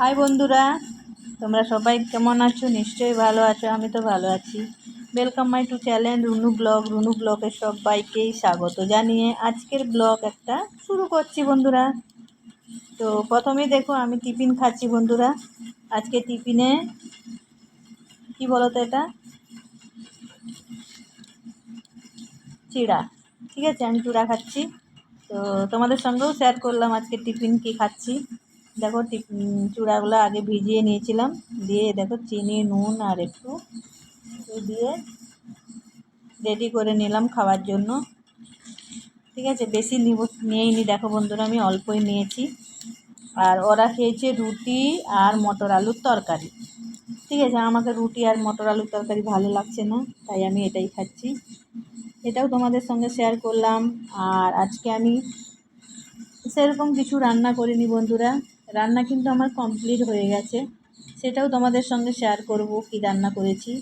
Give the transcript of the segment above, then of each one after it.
High বন্ধুরা, তোমরা সবাই কেমন আছো? নিশ্চয়ই ভালো আছো, আমি তো ভালো আছি। Welcome my to channel Runu blog Runu ব্লগের সবাইকেই স্বাগত জানিয়ে আজকের ব্লগ একটা শুরু করছি বন্ধুরা। তো প্রথমেই দেখো, আমি টিফিন খাচ্ছি বন্ধুরা। আজকে টিফিনে কি বলো তো এটা? চিড়া। ঠিক আছে, আমি চূড়া খাচ্ছি। তো তোমাদের সঙ্গেও শেয়ার করলাম আজকে টিফিন কি খাচ্ছি। দেখো চূড়াগুলো আগে ভিজিয়ে নিয়েছিলাম। দিয়ে দেখো চিনি, নুন আর একটু দিয়ে রেডি করে নিলাম খাওয়ার জন্য। ঠিক আছে, বেশি নিব নিয়েইনি। দেখো বন্ধুরা, আমি অল্পই নিয়েছি। আর ওরা খেয়েছে রুটি আর মটর আলুর তরকারি। ঠিক আছে, আমাকে রুটি আর মটর আলুর তরকারি ভালো লাগছে না, তাই আমি এটাই খাচ্ছি। এটাও তোমাদের সঙ্গে শেয়ার করলাম। আর আজকে আমি সেরকম কিছু রান্না করিনি বন্ধুরা। রান্না কিন্তু আমার কমপ্লিট হয়ে গেছে। সেটাও তোমাদের সঙ্গে শেয়ার করব কি রান্না করেছি।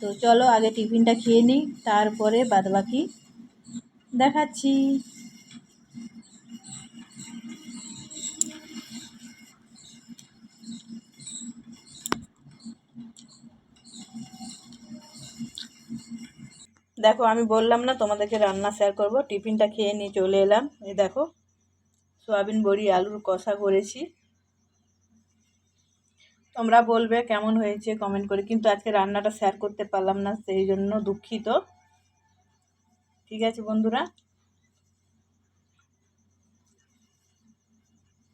তো চলো আগে টিফিনটা খেয়ে নিই, তারপরে বাদবাকি দেখাচ্ছি। দেখো, আমি বললাম না তোমাদেরকে রান্না শেয়ার করব। টিফিনটা খেয়ে নিয়ে চলে এলাম। এই দেখো, সোয়াবিন বড়ি, আলুর কষা করেছি। তোমরা বলবে কেমন হয়েছে কমেন্ট করে। কিন্তু আজকে রান্নাটা শেয়ার করতে পারলাম না, সেই জন্য দুঃখিত। ঠিক আছে বন্ধুরা?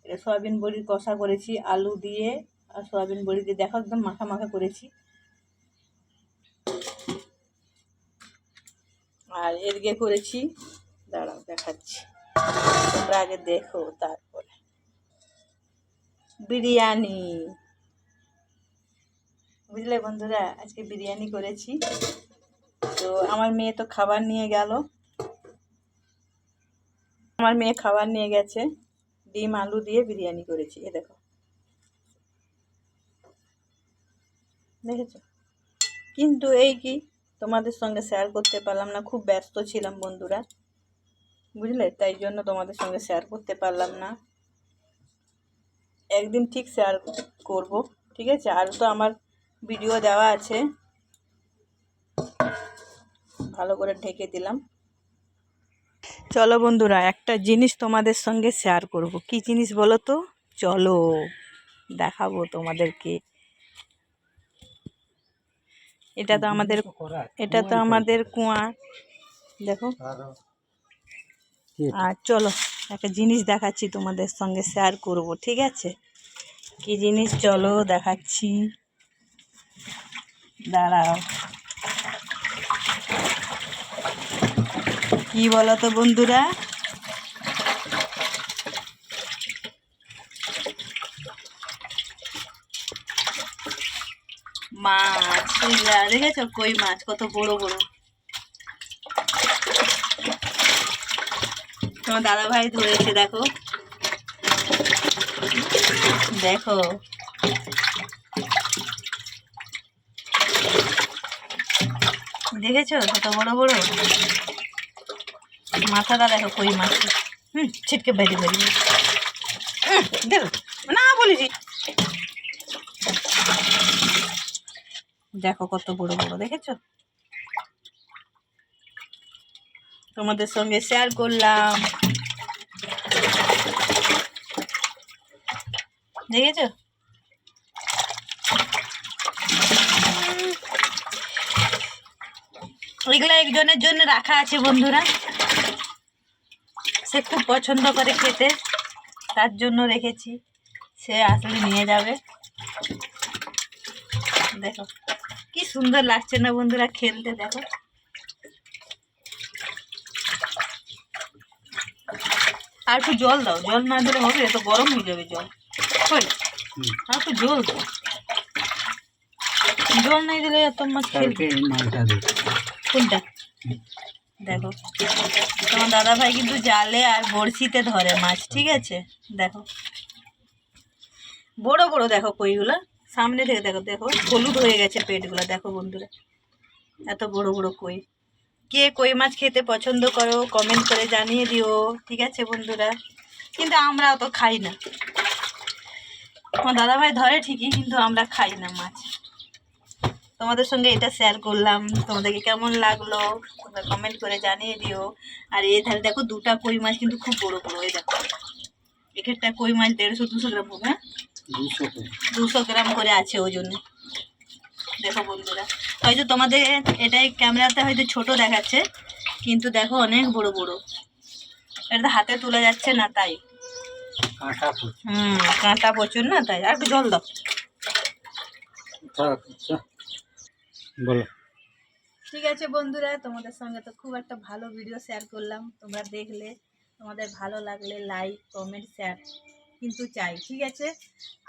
সয়াবিন বড়ির কষা করেছি, আলু দিয়ে আর সয়াবিন বড়ি দিয়ে। দেখো একদম মাখা মাখা করেছি। আর এদিকে করেছি, দাঁড়াও দেখাচ্ছি। তোমরা আগে দেখো তারপরে। বিরিয়ানি। বুঝলে বন্ধুরা, আজকে বিরিয়ানি করেছি। তো আমার মেয়ে তো খাবার নিয়ে গেল। আমার মেয়ে খাবার নিয়ে গেছে। ডিম, আলু দিয়ে বিরিয়ানি করেছি এ দেখো। দেখেছ? কিন্তু এই কি, তোমাদের সঙ্গে শেয়ার করতে পারলাম না, খুব ব্যস্ত ছিলাম বন্ধুরা। বুঝলে? তাই জন্য তোমাদের সঙ্গে শেয়ার করতে পারলাম না। একদিন ঠিক শেয়ার করব, ঠিক আছে? আর তো আমার ভিডিও দেওয়া আছে। ভালো করে ঢেকে দিলাম। চলো বন্ধুরা, একটা জিনিস তোমাদের সঙ্গে শেয়ার করব। কি জিনিস বলো তো? চলো, দেখাবো তোমাদেরকে। এটা তো আমাদের, এটা তো আমাদের কুয়া। দেখো। আর চলো, একটা জিনিস দেখাচ্ছি তোমাদের সঙ্গে শেয়ার করব, ঠিক আছে? কি জিনিস? চলো, দেখাচ্ছি। দাঁড়াও। কি বলো তো বন্ধুরা? মাছ দেখেছ? কই মাছ? কত বড় বড়। তোমার দাদা ভাই ধরেছে, দেখো। দেখো। দেখেছ? কত বড় বড়? মাথাটা দেখো কই মাছ। হুম, ছিটকে বেরি বেরি দেখো, না বলেছি। দেখো কত বড় বড়, দেখেছ? তোমাদের সঙ্গে শেয়ার করলাম। দেখেছ? এগুলো একজনের জন্য রাখা আছে বন্ধুরা। সে খুব পছন্দ করে খেতে। তার জন্য রেখেছি। সে আসলে নিয়ে যাবে। দেখো কি সুন্দর লাগছে না বন্ধুরা খেলতে দেখো। আর একটু জল দাও। জল না দিলে হবে তো গরম হয়ে যাবে জল। আর একটু জল দাও। জল নাই দিলে এত মাছ খেলবে কোনটা? দেখো। তোমার দাদা ভাই কিন্তু জালে আর বড়শিতে ধরে মাছ, ঠিক আছে? দেখো। বড় বড় দেখো কইগুলো। সামনে থেকে দেখো দেখো, হলুদ হয়ে গেছে পেটগুলো, দেখো বন্ধুরা। এত বড় বড় কই। কে কই মাছ খেতে পছন্দ করো কমেন্ট করে জানিয়ে দিও, ঠিক আছে বন্ধুরা? কিন্তু আমরা অত খাই না। আমার দাদাভাই ধরে ঠিকই, কিন্তু আমরা খাই না মাছ। তোমাদের সঙ্গে এটা শেয়ার করলাম। তোমাদেরকে কেমন লাগল? তোমরা কমেন্ট করে জানিয়ে দিও। আর এই ধারে দেখো দুটা কই মাছ কিন্তু খুব বড় বড় এই দেখো। একটা কই মাছ দেড়শো দুশো গ্রাম হবে হ্যাঁ? দুশো গ্রাম। করে আছে ওজন। দেখো বন্ধুরা। হয়তো তোমাদের এটাই ক্যামেরাতে হয়তো ছোট দেখাচ্ছে কিন্তু দেখো অনেক বড় বড়। এটা তো হাতে তুলে যাচ্ছে না তাই। কাঁটা হুম কাঁটা প্রচুর না তাই। আর একটু জল দাও। বলো। ঠিক আছে বন্ধুরা তোমাদের সঙ্গে তো খুব একটা ভালো ভিডিও শেয়ার করলাম। তোমরা দেখলে তোমাদের ভালো লাগলে লাইক কমেন্ট শেয়ার কিন্তু চাই ঠিক আছে?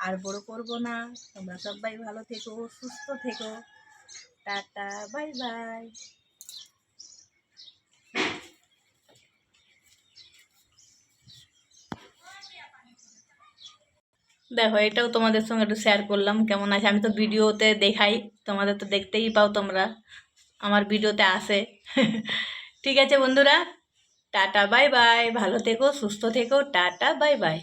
আর বড় করব না। তোমরা সবাই ভালো থেকো সুস্থ থেকো। টাটা বাই বাই দেখো এটাও তোমাদের সঙ্গে একটু শেয়ার করলাম। কেমন আছে? আমি তো ভিডিওতে দেখাই। তোমাদের তো দেখতেই পাও তোমরা। আমার ভিডিওতে আসে ঠিক আছে বন্ধুরা, টাটা, বাই বাই। ভালো থেকো, সুস্থ থেকো, টাটা, বাই বাই।